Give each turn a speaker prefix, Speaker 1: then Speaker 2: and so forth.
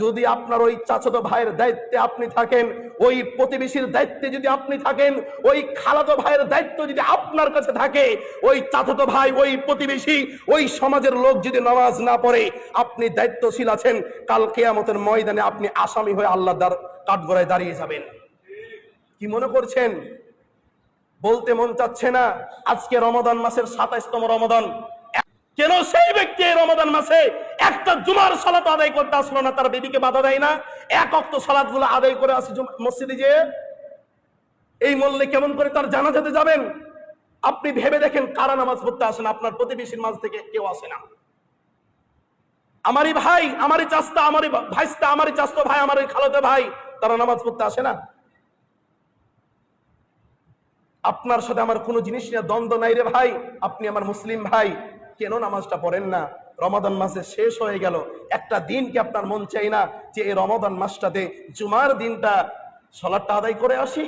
Speaker 1: যদি আপনার ওই চাচাতো ভাইয়ের দায়িত্বে আপনি থাকেন, ওই প্রতিবেশীর দায়িত্বে যদি আপনি থাকেন, ওই খালাতো ভাইয়ের দায়িত্ব যদি আপনার কাছে থাকে, ওই চাচাতো ভাই, ওই প্রতিবেশী, ওই সমাজের লোক যদি নামাজ না পড়ে, আপনি দায়িত্বশীল আছেন, কাল কেয়ামতের ময়দানে আপনি আসামি হয়ে আল্লাহ দার কাঠগড়ায় দাঁড়িয়ে যাবেন। কি মনে করছেন? বলতে মন চাচ্ছে না, আজকে রমাদান মাসের সাতাইশতম রমাদান। কেন সেই ব্যক্তি রমাদান মাসে একটা জুমার সালাত আদায় করতে আসলো না, তার বিবিকে বাধা দেয় না। এক অক্ত সালাতগুলো আদায় করে আসে মসজিদে যে এই মল্লে কেমন করে তার জানাজাতে যাবেন? আপনি ভেবে দেখেন কারা নামাজ পড়তে আসেন আপনার প্রতিবেশীর মাঝ থেকে কেউ আসে না। আমারই ভাই, আমারই চাস্তা আমারই ভাইস্তা আমারই চাস্তো ভাই, আমারই খালতে ভাই, তারা নামাজ পড়তে আসে না। আপনার সাথে আমার কোনো জিনিস নিয়ে দ্বন্দ্ব নাই রে ভাই, আপনি আমার মুসলিম ভাই। কেন নামাজটা পড়েন না? রমাদান মাসে শেষ হয়ে গেল। একটা দিন কি আপনার মন চাই না যে এই রমাদান মাসটাতে জুমার দিনটা সলাটটা আদায় করে আসি?